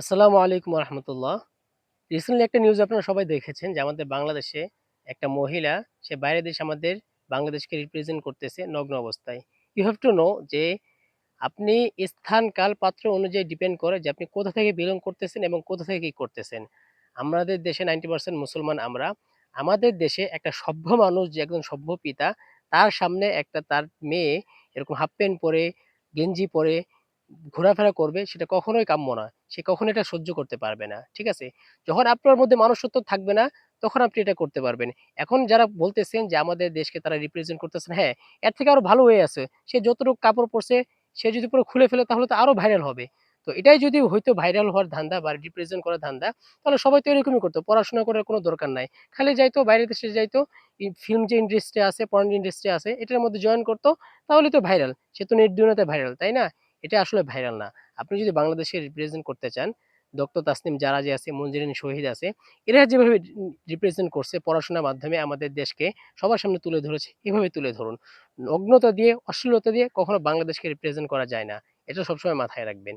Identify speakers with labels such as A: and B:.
A: আসসালামু আলাইকুম রহমতুল্লাহ রিসেন্টলি একটা নিউজ আপনারা সবাই দেখেছেন যে আমাদের বাংলাদেশে একটা মহিলা, সে বাইরের দেশে আমাদের বাংলাদেশকে রিপ্রেজেন্ট করতেছে নগ্ন অবস্থায়। ইউ হ্যাভ টু নো যে আপনি স্থান কাল পাত্র অনুযায়ী ডিপেন্ড করে যে আপনি কোথা থেকে বিলং করতেছেন এবং কোথা থেকে কি করতেছেন। আমাদের দেশে নাইনটি পার্সেন্ট মুসলমান আমরা। আমাদের দেশে একটা সভ্য মানুষ যে একজন সভ্য পিতা, তার সামনে একটা তার মেয়ে এরকম হাফ প্যান্ট পরে, গেঞ্জি পরে ঘোরাফেরা করবে সেটা কখনোই কাম্য নয়। সে কখনো এটা সহ্য করতে পারবে না, ঠিক আছে? যখন আপনার মধ্যে মানুষত্ব থাকবে না, তখন আপনি এটা করতে পারবেন। এখন যারা বলতেছেন যে আমাদের দেশকে তারা রিপ্রেজেন্ট করতেছেন হ্যাঁ এর থেকে আরও ভালো হয়ে আছে। সে যতটুকু কাপড় পরছে, সে যদি পুরো খুলে ফেলে, তাহলে তো আরও ভাইরাল হবে। তো এটাই যদি হয়তো ভাইরাল হওয়ার ধান্দা বা রিপ্রেজেন্ট করার ধান্দা, তাহলে সবাই তো এরকমই করতো। পড়াশোনা করার কোনো দরকার নাই। খালি যাইতো, বাইরের দেশে যাইতো ফিল্ম যে ইন্ডাস্ট্রি আছে পর্ন ইন্ডাস্ট্রি আছে, এটার মধ্যে জয়েন করতো, তাহলে তো ভাইরাল সে তো নেট ভাইরাল তাই না? এটা আসলে ভাইরাল না। আপনি যদি বাংলাদেশে রিপ্রেজেন্ট করতে চান ডক্টর তাসনিম যারা যে আছে, মঞ্জিরিন শহীদ আছে, এরা যেভাবে রিপ্রেজেন্ট করছে, পড়াশোনার মাধ্যমে আমাদের দেশকে সবার সামনে তুলে ধরেছে, এভাবে তুলে ধরুন। নগ্নতা দিয়ে, অশ্লীলতা দিয়ে কখনো বাংলাদেশকে রিপ্রেজেন্ট করা যায় না। এটা সবসময় মাথায় রাখবেন।